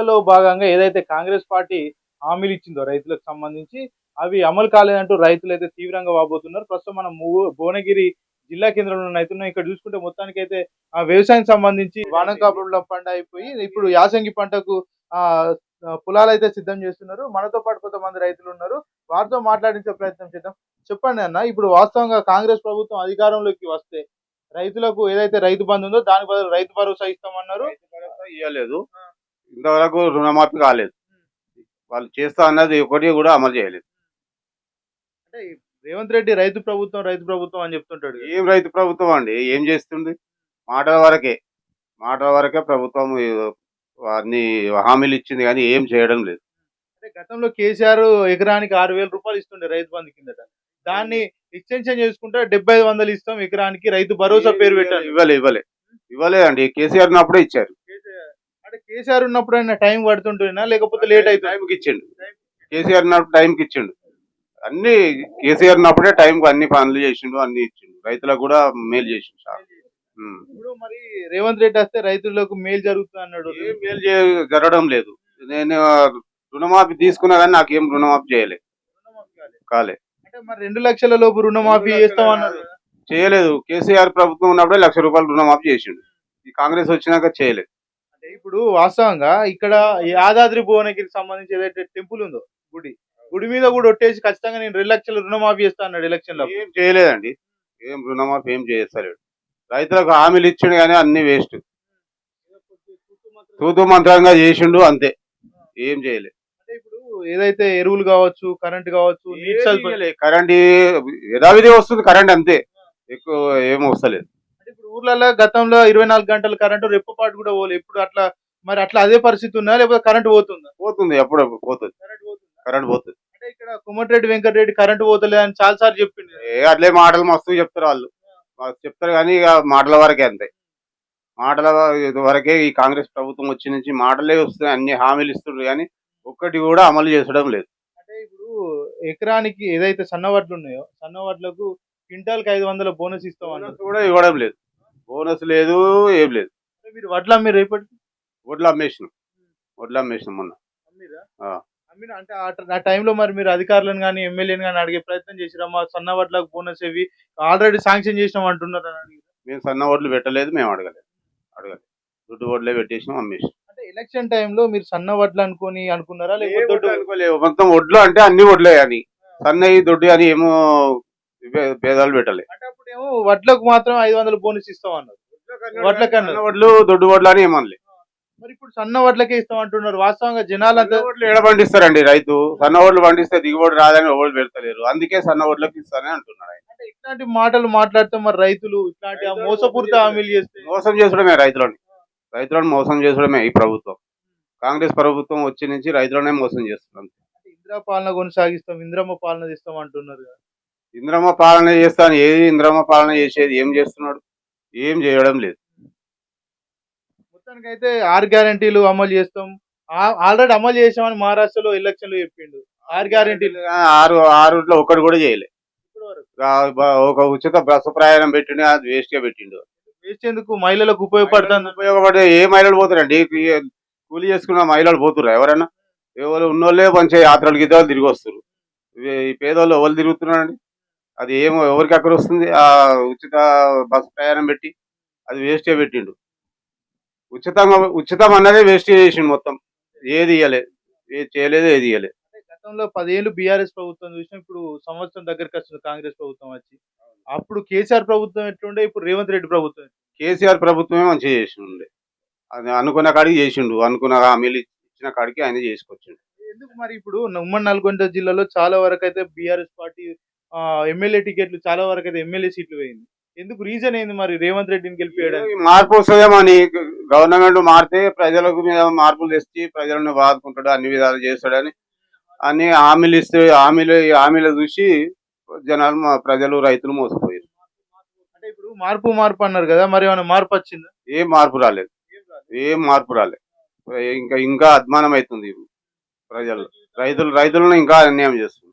ఎన్నికల్లో భాగంగా ఏదైతే కాంగ్రెస్ పార్టీ హామీలు ఇచ్చిందో రైతులకు సంబంధించి అవి అమలు కాలేదంటూ రైతులు అయితే తీవ్రంగా వాపోతున్నారు. ప్రస్తుతం మనం భువనగిరి జిల్లా కేంద్రంలో అవుతున్నాం ఇక్కడ చూసుకుంటే మొత్తానికి అయితే ఆ వ్యవసాయం సంబంధించి వానకాపుల పంట అయిపోయి ఇప్పుడు యాసంగి పంటకు ఆ పొలాలు అయితే సిద్ధం చేస్తున్నారు. మనతో పాటు కొంతమంది రైతులు ఉన్నారు. వారితో మాట్లాడించే ప్రయత్నం చేద్దాం. చెప్పండి అన్న ఇప్పుడు వాస్తవంగా కాంగ్రెస్ ప్రభుత్వం అధికారంలోకి వస్తే రైతులకు ఏదైతే రైతు బంధు ఉందో దాని బదులు రైతు భరోసా ఇస్తామన్నారు. ఇవ్వలేదు ఇంతవరకు రుణమాఫీ కాలేదు. వాళ్ళు చేస్తా అన్నది ఒకటి కూడా అమలు చేయలేదు. అంటే రేవంత్ రెడ్డి రైతు ప్రభుత్వం రైతు ప్రభుత్వం అని చెప్తుంటాడు. ఏం రైతు ప్రభుత్వం అండి? ఏం చేస్తుంది? మాటల వరకే. మాటల వరకే ప్రభుత్వం అన్ని హామీలు ఇచ్చింది కానీ ఏం చేయడం లేదు. అంటే గతంలో కేసీఆర్ ఎకరానికి ఆరు వేల రూపాయలు ఇస్తుండే రైతు బంధు కిందట. దాన్ని ఎక్స్టెన్షన్ చేసుకుంటే డెబ్బై ఐదు వందలు ఇస్తాం ఎకరానికి. రైతు భరోసా పేరు పెట్టారు ఇవ్వలే ఇవ్వలే. ఇవ్వలేదండి కేసీఆర్ ఉన్నప్పుడే ఇచ్చారు. కేసీఆర్- ఉన్నప్పుడు అయినా టైం పడుతుంటున్నా లేకపోతే లేట్ అవుతుంది టైంకి ఇచ్చిండు. కేసీఆర్ ఉన్నప్పుడు టైంకి ఇచ్చిండు. అన్ని కేసీఆర్ ఉన్నప్పుడే టైంకి అన్ని పనులు చేసిండు అన్ని ఇచ్చిండు. రైతులకు కూడా మేలు చేసిండు ఉమ్. ఇప్పుడు మరి రేవంత్ రెడ్డి వస్తే రైతులకు మేలు జరుగుతుంది అన్నాడు. ఏం మేలు జరగడం లేదు. నేను రుణమాఫీ తీసుకున్నా కానీ నాకేం రుణమాఫీ చేయలేదు కాలే. అంటే మరి రెండు లక్షల లోపు రుణమాఫీ చేస్తామన్నారు చేయలేదు. కేసీఆర్ ప్రభుత్వం ఉన్నప్పుడే లక్ష రూపాయలు రుణమాఫీ చేసిండు. ఈ కాంగ్రెస్ వచ్చినాక చేయలేదు ఇప్పుడు వాస్తవంగా ఇక్కడ యాదాద్రి భువనగిరికి సంబంధించి ఏదైతే టెంపుల్ ఉందో గుడి గుడి మీద కూడా ఒట్టేసి ఖచ్చితంగా నేను రెండు లక్షల రుణమాఫీ చేస్తా అన్నాడు ఎలక్షన్లో ఏం చేయలేదండి. ఏం రుణమాఫీ ఏం చేస్తలేడు. రైతులకు హామీలు ఇచ్చిండు కానీ అన్ని వేస్ట్. తూతు మంత్రంగా చేసిండు అంతే. ఏం చేయలేదు అంటే ఇప్పుడు ఏదైతే ఎరువులు కావచ్చు కరెంట్ కావచ్చు కరెంట్ యథావిధి వస్తుంది కరెంట్ అంతే. ఎక్కువ ఏం వస్తలేదు. ఇప్పుడు ఊర్లలో గతంలో ఇరవై నాలుగు గంటల కరెంటు రెప్పపాటు కూడా పోలేదు ఇప్పుడు అట్లా మరి అట్లా అదే పరిస్థితి ఉందా? లేకపోతే కరెంట్ పోతుందా? పోతుంది ఎప్పుడు పోతుంది. కరెంట్ పోతుందా? కరెంట్ పోతుంది. అంటే ఇక్కడ కుమ్మటిరెడ్డి వెంకటరెడ్డి కరెంట్ పోతలే అని చాలా సార్లు చెప్పింది ఏ అట్లే మాటలు మస్తు చెప్తారు వాళ్ళు. చెప్తారు కానీ ఇక మాటల వరకే అంతే. మాటల వరకే ఈ కాంగ్రెస్ ప్రభుత్వం వచ్చి నుంచి మాటలే వస్తున్నాయి అన్ని హామీలు ఇస్తున్నారు కానీ ఒక్కటి కూడా అమలు చేసడం లేదు. అంటే ఇప్పుడు ఎకరానికి ఏదైతే సన్నవడ్లు ఉన్నాయో సన్నవడ్లకు క్వింటాల్కి ఐదు వందల బోనస్ ఇస్తాం బోనస్ కూడా ఇవ్వడం లేదు. బోనస్ లేదు ఏం లేదు. మీరు వడ్లు అమ్మి రేపటి వడ్లు అమ్మేసినాం. వడ్లు అమ్మేసినాం మొన్న. అమ్మిరా ఆ. అమ్మిన? అంటే ఆ ట- ఆ టైంలో మరి మీరు అధికారులను కానీ ఎమ్మెల్యేని కానీ అడిగే ప్రయత్నం చేసిరా మా సన్న వడ్లకు బోనస్ ఇవి ఆల్రెడీ శాంక్షన్ చేసినాం అంటున్నారు అని అడిగారు మేము సన్న వడ్లు పెట్టలేదు మేము అడగలేదు. అడగలేదు. దుడ్డు వడ్లే పెట్టేసినాం అమ్మేసినాం. అంటే ఎలక్షన్ టైంలో మీరు సన్న వడ్లు అనుకొని అనుకున్నారా? లేకపోతే వడ్లు దొడ్డు- అనుకోలేవు మొత్తం వడ్లు అంటే అన్ని వడ్లే అని. సన్నయి దొడ్డు అని ఏమో భేదాలు పెట్టలే. అంటే అప్పుడు ఏమో వడ్లకు మాత్రం ఐదు వందల బోనస్ ఇస్తాం అన్నారు వడ్లకన్నా. వడ్లు దొడ్డు వడ్లు అని ఏమనలే. మరి ఇప్పుడు సన్న వడ్లకే ఇస్తాం అంటున్నారు. వాస్తవంగా జనాలంతా సన్న వడ్లు ఎడ పండిస్తారండి రైతు? సన్న వడ్లు పండిస్తే దిగుబడి రాదని ఎవరు పెడతలేరు. అందుకే సన్న వడ్లకు ఇస్తానని అంటున్నారు. అంటే ఇట్లాంటి మాటలు మాట్లాడితే మరి రైతులు ఇట్లాంటి ఆ మోసపూరిత హామీలు చేస్తే మోసం చేసుడమే రైతులని. రైతులను మోసం చేసుడమే ఈ ప్రభుత్వం. కాంగ్రెస్ ప్రభుత్వం వచ్చి నుంచి రైతులనే మోసం చేస్తున్నాం అంటే ఇందిరా పాలన కొనసాగిస్తాం ఇంద్రమ్మ పాలన ఇస్తాం అంటున్నారు కదా. ఇంద్రమ్మ పాలన చేస్తాను. ఏది ఇంద్రమ్మ పాలన చేసేది? ఏం చేస్తున్నాడు? ఏం చేయడం లేదు. మొత్తానికి అయితే ఆరు గ్యారంటీలు అమలు చేస్తాం. ఆల్రెడీ అమలు చేసామని మహారాష్ట్రలో ఎలక్షన్లో చెప్పిండు. ఆరు గ్యారంటీలు. ఆరు ఆరులో ఒకటి కూడా చేయలే. ఒక ఉచిత బస్సు ప్రయాణం పెట్టిండు అది వేస్ట్గా పెట్టిండు వేసేందుకు మహిళలకు ఉపయోగపడుతుంది. ఉపయోగపడే ఏ మహిళలు పోతారండి కూలి చేసుకున్న మహిళలు పోతుర్రా ఎవరైనా ఎవరు ఉన్నోళ్ళే మంచిగా యాత్రలు గీతాలు తిరిగి వస్తారు ఈ పేదోళ్ళు ఎవరు తిరుగుతున్నారండి? అది ఏమో ఎవరికి అక్కడ వస్తుంది? ఆ ఉచిత బస్సు ప్రయాణం పెట్టి అది వేస్టే పెట్టిండు. ఉచితంగా ఉచితం అన్నదే వేస్ట్ చేసిండు మొత్తం. ఏది ఇయ్యలే. ఏది చేయలేదు ఏది ఇయ్యలే. గతంలో పదేళ్ళు బీఆర్ఎస్ ప్రభుత్వం చూసినా ఇప్పుడు సంవత్సరం దగ్గరికి వస్తుంది కాంగ్రెస్ ప్రభుత్వం వచ్చి. అప్పుడు కేసీఆర్ ప్రభుత్వం ఎట్లుండే? ఇప్పుడు రేవంత్ రెడ్డి ప్రభుత్వం? కేసీఆర్ ప్రభుత్వమే మంచిగా చేసిండు అది అనుకున్న కాడికి చేసిండు. అనుకున్న హామీలు ఇచ్చిన కాడికి ఆయన చేసుకొచ్చిండు. ఎందుకు మరి ఇప్పుడు ఉమ్మడి నల్గొండ జిల్లాలో చాలా వరకు అయితే బీఆర్ఎస్ పార్టీ ఎమ్మెల్యే టికెట్లు చాలా వరకు అయితే ఎమ్మెల్యే సీట్లు పోయింది. ఎందుకు? రీజన్ ఏంది మరి? రేవంత్ రెడ్డిని గెలిపేయడానికి ఈ మార్పు వస్తుందేమని గవర్నమెంట్ మారితే ప్రజలకు మీద మార్పులు తెచ్చి ప్రజలను బాదుకుంటాడు అన్ని విధాలు చేస్తాడని. అన్ని హామీలు ఇస్తే హామీలు హామీలు చూసి జనాలు ప్రజలు రైతులు మోసపోయారు. అంటే ఇప్పుడు మార్పు మార్పు అన్నారు కదా మరి ఏమైనా మార్పు వచ్చిందా? ఏం మార్పు రాలేదు. ఏం మార్పు రాలేదు. ఇంకా ఇంకా అధ్మానం అవుతుంది ప్రజలు రైతులు రైతులను ఇంకా అన్యాయం చేస్తుంది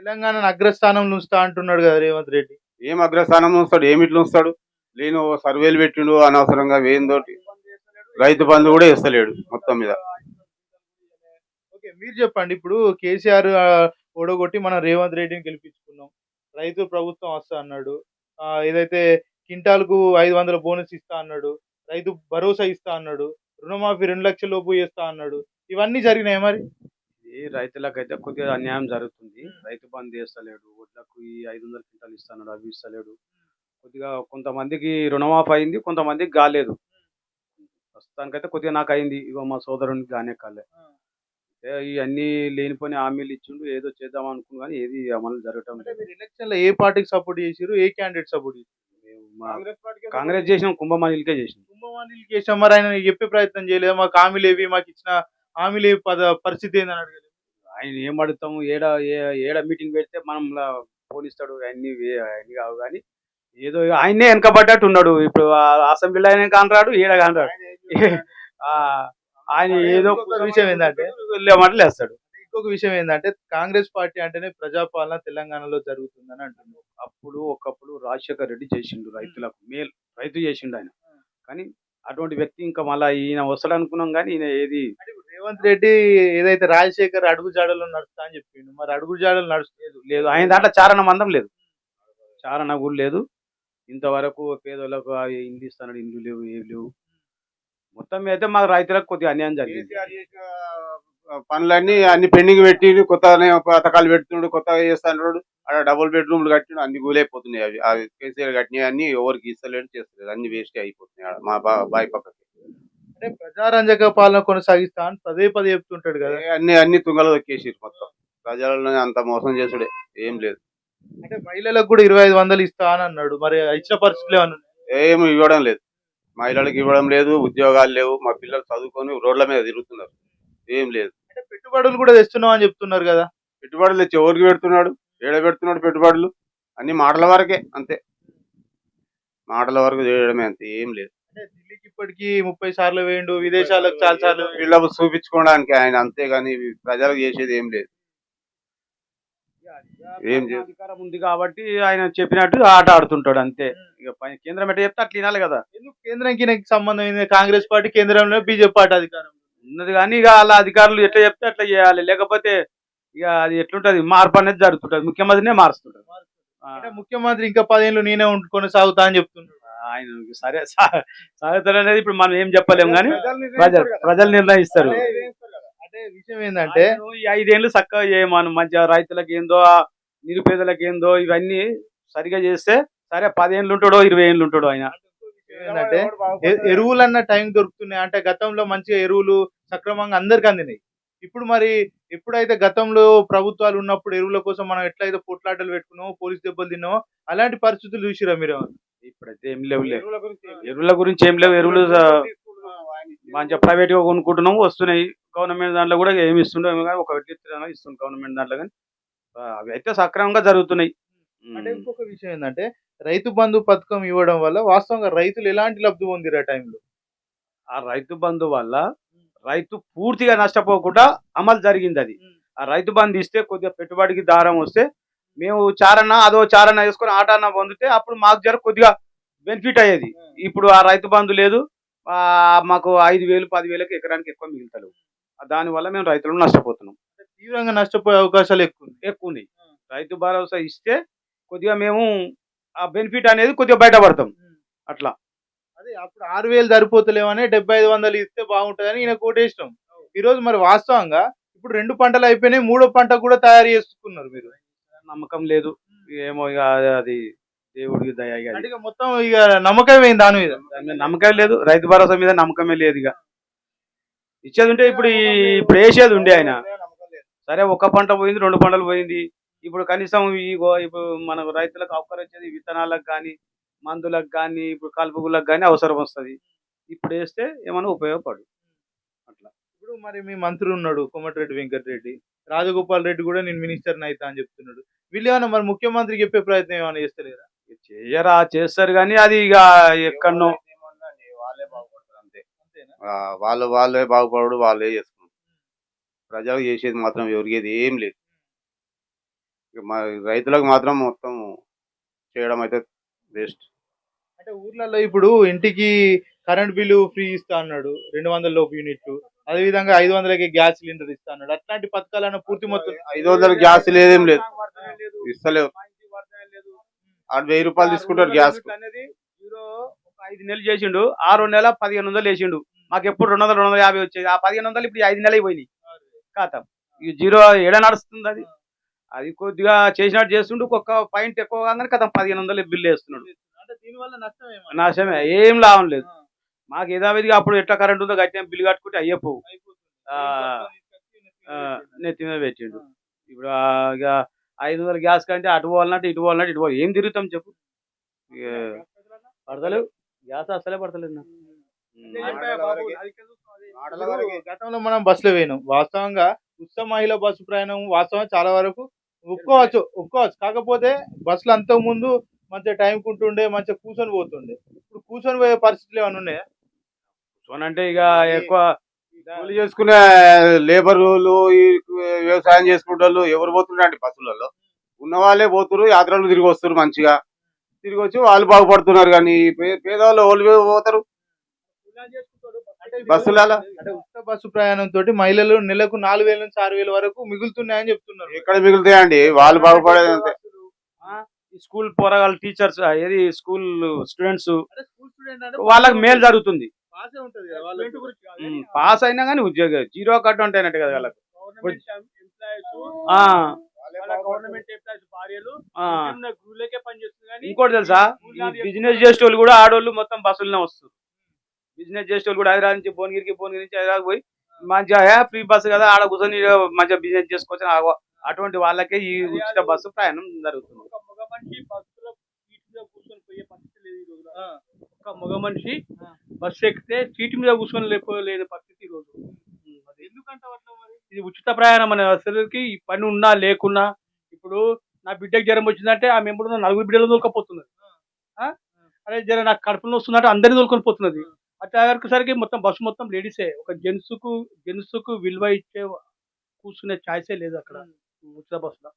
తెలంగాణ అగ్రస్థానంలో ఉంచుతా అంటున్నాడు కదా రేవంత్ రెడ్డి. ఏం అగ్రస్థానం ఉంచుతాడు ఏమి ఇట్లా ఉంచుతాడు? నేను సర్వేలు పెట్టిండు అనవసరంగా వేయిందోటి రైతు బంధు కూడా ఇస్తలేడు మొత్తం మీద. మీరు చెప్పండి. ఇప్పుడు కేసీఆర్ ఓడగొట్టి మనం రేవంత్ రెడ్డిని గెలిపించుకున్నాం. రైతు ప్రభుత్వం వస్తా అన్నాడు. ఏదైతే కింటాల్కు ఐదు వందల బోనస్ ఇస్తా అన్నాడు రైతు భరోసా ఇస్తా అన్నాడు రుణమాఫీ రెండు లక్షల లోపు చేస్తా అన్నాడు. ఇవన్నీ జరిగినాయి మరి? ఈ రైతులకైతే కొద్దిగా అన్యాయం జరుగుతుంది. రైతు బంధు చేస్తలేడు వడ్లకు ఈ ఐదు వందల క్వింటాలు ఇస్తున్నాడు అవి ఇస్తలేడు. కొద్దిగా కొంతమందికి రుణమాఫీ అయింది కొంతమందికి కాలేదు. ప్రస్తుతానికైతే కొద్దిగా నాకు అయింది ఇగో మా సోదరునికి కానే కాలే. ఈ అన్ని లేనిపోని హామీలు ఇచ్చిండు ఏదో చేద్దాం అనుకున్నా కానీ ఏది అమలు జరగటం లేదు. మీరు ఎలక్షన్లో ఏ పార్టీకి సపోర్ట్ చేసిరు ఏ క్యాండిడేట్ సపోర్ట్ చేసిరు కాంగ్రెస్ చేసినాం కుంభమణిలకే చేసినాం. కుంభవాణిలు కేశవ్ మరి ఆయన చెప్పే ప్రయత్నం చేయలేదు? మాకు హామీలు ఏవి మాకు ఇచ్చిన హామీలు ఏవి పద పరిస్థితి ఏందని అడగలేదు ఆయన ఏం అడుగుతాము? ఏడ ఏడ మీటింగ్ పెడితే మనం పోలిస్తాడు అన్ని అన్ని కావు కానీ ఏదో ఆయన్నే వెనకబడ్డట్టు ఉన్నాడు. ఇప్పుడు అసెంబ్లీలో ఆయన కానరాడు? ఈడ కానరాడు. ఆయన ఏదో విషయం ఏంటంటే లేమంటే లేస్తాడు. ఇంకొక విషయం ఏంటంటే కాంగ్రెస్ పార్టీ అంటేనే ప్రజాపాలన తెలంగాణలో జరుగుతుందని అంటున్నారు. అప్పుడు ఒకప్పుడు రాజశేఖర్ రెడ్డి చేసిండు రైతులకు మేలు. రైతు చేసిండు ఆయన. కానీ అటువంటి వ్యక్తి ఇంకా మళ్ళీ ఈయన వస్తాడు అనుకున్నాం కానీ ఈయన ఏది రేవంత్ రెడ్డి ఏదైతే రాజశేఖర్ అడుగు జాడలో నడుస్తా అని చెప్పిండు మరి అడుగు జాడలు నడుస్తలేదు. లేదు ఆయన దాంట్లో చారణ మందం లేదు. చారణ కూడా లేదు. ఇంతవరకు పేదోళ్ళకు ఆ ఇండ్లు ఇస్తాడు ఇండ్లు లేవు ఏవి లేవు. మొత్తం మీద అయితే మాకు రైతులకు కొద్దిగా అన్యాయం జరిగింది. పనులన్నీ అన్ని పెండింగ్ పెట్టి కొత్త పథకాలు పెడుతున్నాడు కొత్తగా చేస్తాడు. అక్కడ డబుల్ బెడ్రూమ్లు కట్టినాడు అన్ని కూలైపోతున్నాయి అవి. కేసీఆర్ కట్టినవి అన్ని ఎవరికి ఇస్తలేడు చేస్తలేదు అన్ని వేస్ట్ అయిపోతున్నాయి ఆడ. మా బాయ్ పక్కకి. అంటే ప్రజారంజక పాలన కొనసాగిస్తా అని పదే పదే చెప్తుంటాడు కదా. అన్ని అన్ని తుంగలు దొక్కేసారు మొత్తం. ప్రజలను అంత మోసం చేసుడే ఏం లేదు. అంటే మహిళలకు కూడా ఇరవై ఐదు వందలు ఇస్తా అని అన్నాడు. మరి ఇచ్చిన పరిస్థితులు ఏమన్నా? ఏమి ఇవ్వడం లేదు. మహిళలకు ఇవ్వడం లేదు ఉద్యోగాలు లేవు. మా పిల్లలు చదువుకొని రోడ్ల మీద తిరుగుతున్నారు. ఏం లేదు. అంటే పెట్టుబడులు కూడా తెస్తున్నాం అని చెప్తున్నారు కదా. పెట్టుబడులు తెచ్చి ఎవరికి పెడుతున్నాడు? ఏడ పెడుతున్నాడు పెట్టుబడులు? అన్ని మాటల వరకే అంతే. మాటల వరకు చేయడమే అంతే. ఏం లేదు. అంటే ఢిల్లీకి ఇప్పటికి ముప్పై సార్లు వేయండు విదేశాలకు చాలా సార్లు. వీళ్ళకు చూపించుకోవడానికి ఆయన అంతేగాని ప్రజలకు చేసేది ఏం లేదు. ఏం అధికారం ఉంది కాబట్టి ఆయన చెప్పినట్టు ఆట ఆడుతుంటాడు అంతే. ఇక పై- కేంద్రం ఎట్ట చెప్తే అట్లా వినాలి కదా. ఎందుకు కేంద్రానికి ఈయనకి సంబంధం ఏంది? కాంగ్రెస్ పార్టీ కేంద్రంలో బీజేపీ పార్టీ అధికారం ఉన్నది కానీ ఇక వాళ్ళ అధికారులు ఎట్లా చెప్తే అట్లా చేయాలి. లేకపోతే ఇక అది ఎట్లుంటది? మార్పు అనేది జరుగుతుంటది. ముఖ్యమంత్రినే మారుస్తుంటారు ఆ, అంటే ముఖ్యమంత్రి ఇంకా పదేళ్ళు నేనే ఉండి కొనసాగుతా అని చెప్తున్నాడు ఆయన సరే సా- సాగుతారు అనేది ఇప్పుడు మనం ఏం చెప్పలేము కానీ ప్రజలు ప్రజలు నిర్ణయిస్తారు. అంటే విషయం ఏంటంటే ఈ ఐదేళ్ళు చక్కగా చేయమను మంచిగా రైతులకు ఏందో నిరుపేదలకు ఏందో ఇవన్నీ సరిగా చేస్తే సరే పదేళ్ళు ఉంటాడో ఇరవై ఏళ్ళు ఉంటాడో ఆయన. ఏంటంటే ఎరువులు అన్న టైం దొరుకుతున్నాయి. అంటే గతంలో మంచిగా ఎరువులు సక్రమంగా అందరికి అందినాయి. ఇప్పుడు మరి ఎప్పుడైతే గతంలో ప్రభుత్వాలు ఉన్నప్పుడు ఎరువుల కోసం మనం ఎట్లయితే పొట్లాటలు పెట్టుకున్నామో పోలీస్ దెబ్బలు తిన్నామో అలాంటి పరిస్థితులు చూసిరా మీరు ఇప్పుడైతే ఏం లేవు ఎరువుల గురించి ఏం లేవు. ఎరువులు మంచిగా ప్రైవేట్గా కొనుక్కుంటున్నాము వస్తున్నాయి. గవర్నమెంట్ దాంట్లో కూడా ఏమి ఇస్తుండో కానీ ఒక ఇస్తుంది గవర్నమెంట్ దాంట్లో కానీ. అవి అయితే సక్రమంగా జరుగుతున్నాయి. అంటే ఇంకొక విషయం ఏంటంటే రైతు బంధు పథకం ఇవ్వడం వల్ల వాస్తవంగా రైతులు ఎలాంటి లబ్ధి పొందిరు ఆ టైంలో ఆ రైతు బంధు వల్ల రైతు పూర్తిగా నష్టపోకుండా అమలు జరిగింది అది. ఆ రైతు బంధు ఇస్తే కొద్దిగా పెట్టుబడికి దారం వస్తే మేము చారణ అదో చారణ వేసుకొని ఆటాన పొందితే అప్పుడు మాకు జర కొద్దిగా బెనిఫిట్ అయ్యేది. ఇప్పుడు ఆ రైతు బంధు లేదు. మాకు ఐదు వేలు పది వేలకు ఎకరానికి ఎక్కువ మిగులుతలేవు. దానివల్ల మేము రైతులు నష్టపోతున్నాం. తీవ్రంగా నష్టపోయే అవకాశాలు ఎక్కువ. ఎక్కువ ఉన్నాయి. రైతు భరోసా ఇస్తే కొద్దిగా మేము ఆ బెనిఫిట్ అనేది కొద్దిగా బయటపడతాం. అట్లా. అదే అప్పుడు ఆరు వేలు సరిపోతలేమని డెబ్బై ఐదు వందలు ఇస్తే బాగుంటుందని ఈయన కోటేసినాం. ఈ రోజు మరి వాస్తవంగా ఇప్పుడు రెండు పంటలు అయిపోయినాయి మూడో పంట కూడా తయారు చేసుకున్నారు మీరు. నమ్మకం లేదు. ఏమో ఇక అది దేవుడికి దయ ఇక అది. అంటే ఇక మొత్తం ఇక నమ్మకం ఏంది దాని మీద. దాని మీద నమ్మకం లేదు. రైతు భరోసా మీద నమ్మకమే లేదు ఇక. ఇచ్చేది ఉంటే ఇప్పుడు ఈ- ఇప్పుడు వేసేది ఉండే ఆయన. సరే ఒక పంట పోయింది రెండు పంటలు పోయింది. ఇప్పుడు కనీసం ఈ గో- ఇప్పుడు మనకు రైతులకు అవసరం వచ్చేది విత్తనాలకు కానీ మందులకు కానీ ఇప్పుడు కలుపుగులకు కానీ అవసరం వస్తుంది. ఇప్పుడు వేస్తే ఏమైనా ఉపయోగపడు. అట్లా ఇప్పుడు మరి మీ మంత్రి ఉన్నాడు కోమటిరెడ్డి వెంకటరెడ్డి. రాజగోపాల్ రెడ్డి కూడా నేను మినిస్టర్ అయితా అని చెప్తున్నాడు. వీళ్ళు ఏమైనా మరి ముఖ్యమంత్రికి చెప్పే ప్రయత్నం ఏమైనా చేస్తలేరా? చేయరా చేస్తారు కానీ అది ఇక ఎక్కడనో వాళ్ళే బాగుపడతారు అంతే. వాళ్ళు వాళ్ళే బాగుపడు వాళ్ళే చేసుకుంటారు. ప్రజలకు చేసేది మాత్రం ఎవరికేది ఏం లేదు. ఇక మా రైతులకు మాత్రం మొత్తం చేయడం అయితే బెస్ట్ అంటే ఊర్లలో ఇప్పుడు ఇంటికి కరెంట్ బిల్లు ఫ్రీ ఇస్తా అన్నాడు. రెండు వందల లోపు యూనిట్లు. అదే విధంగా ఐదు వందలకి గ్యాస్ సిలిండర్ ఇస్తా అన్నాడు. అట్లాంటి పథకాలను పూర్తి మొత్తం ఐదు వందల గ్యాస్ లేదేం లేదు. ఇస్తలేవు. ఆడు వెయ్యి రూపాయలు తీసుకుంటాడు గ్యాస్. అనేది జీరో ఒక ఐదు నెలలు చేసిండు. ఆరు నెల పదిహేను వందలు వేసిండు. మాకు ఎప్పుడు రెండు వందలు రెండు వందల యాభై వచ్చేది. ఆ పదిహేను వందలు ఇప్పుడు ఐదు నెలలు పోయినాయి. ఖాతం. ఈ జీరో ఏడ నడుస్తుంది అది? అది కొద్దిగా చేసినట్టు చేస్తుండు. ఒక్క పాయింట్ ఎక్కువ కాగానే కథం పదిహేను వందలు బిల్లు వేస్తున్నాడు. అంటే దీనివల్ల నష్టం ఏమన్నా? నాశమే ఏం లాభం లేదు. మాకు యథావిధిగా అప్పుడు ఎట్లా కరెంట్ ఉందో కట్టిన బిల్లు కట్టుకుంటే అయ్యపోవు ఆ, ఆ, నెత్తి మీద పెట్టిండు. ఇప్పుడు ఇక ఐదు వందల గ్యాస్ కంటే అటు పోవాలంటే ఇటు పోవాలంటే ఇటు పోవాలి. ఏం తిరుగుతాం చెప్పు. ఇక పడతలేవు. గ్యాస్ అసలే పడతలేదు నాకు. గతంలో మనం బస్సులో పోయినాం. వాస్తవంగా ఉత్సవ మహిళ బస్సు ప్రయాణం వాస్తవం చాలా వరకు ఒప్పుకోవచ్చు. ఒప్పుకోవచ్చు. కాకపోతే బస్సులు అంతకు ముందు మంచిగా టైం కుంటుండే మంచిగా కూర్చొని పోతుండే. ఇప్పుడు కూర్చొని పోయే పరిస్థితులు ఏమైనా ఉన్నాయా? సోనంటే ఇక ఎక్కువ కూలి చేసుకునే లేబర్లు ఈ వ్యవసాయం చేసుకునే వాళ్ళు ఎవరు పోతుండండి బస్సులలో? ఉన్న వాళ్ళే పోతున్నారు యాత్రలు తిరిగి వస్తారు మంచిగా. తిరిగి వచ్చి వాళ్ళు బాగుపడుతున్నారు కానీ పేదవాళ్ళు వాళ్ళు పోతారు. బస్సులలో? అంటే ఉచిత బస్సు ప్రయాణం తోటి మహిళలు నెలకు నాలుగు వేల నుంచి ఆరు వేల వరకు మిగులుతున్నాయని చెప్తున్నారు. ఎక్కడ మిగులుతాయండి? వాళ్ళు బాగుపడేది అంతే. స్కూల్ పోరగాళ్ళు టీచర్స్ ఏది స్కూల్ స్టూడెంట్స్ అంటే అంటే వాళ్ళకి మేలు జరుగుతుంది. పాసే ఉంటది కదా వాళ్ళకి. ఉమ్, పాస్ అయినా కానీ ఉద్యోగం జీరో కట్ ఉంటాయినట్టు కదా వాళ్ళకి. ఇంకోటి తెలుసా? బిజినెస్ చేసేటోళ్ళు కూడా ఆడోళ్ళు మొత్తం బస్సులనే వస్తారు. బిజినెస్ చేసేటోళ్ళు కూడా హైదరాబాద్ నుంచి భువనగిరికి భువనగిరి నుంచి హైదరాబాద్ పోయి మంచిగా ఫ్రీ బస్సు కదా ఆడ కూర్చొని మంచిగా బిజినెస్ చేసుకోవచ్చు అటువంటి వాళ్ళకే ఈ ఉచిత బస్సు ప్రయాణం జరుగుతుంది. ఒక మగ మనిషి బస్సు ఎక్కితే సీట్ మీద కూర్చొని లేకపోలేని పరిస్థితి ఈ రోజు. ఎందుకంటే ఇది ఉచిత ప్రయాణం అనే అసలుకి ఈ పని ఉన్నా లేకున్నా ఇప్పుడు నా బిడ్డకి జ్వరం వచ్చిందంటే ఆ మెంబర్ నలుగురు బిడ్డలు దొరకపోతున్నది? అరే జర నాకు కడుపులో వస్తుందంటే అందరినీ దొరుకొని పోతున్నది. అట్లా మొత్తం బస్సు మొత్తం లేడీసే. ఒక జెంట్స్కు జెంట్స్కు విలువ ఇచ్చే కూర్చునే ఛాయిసే లేదు అక్కడ. ఉచిత బస్సులో.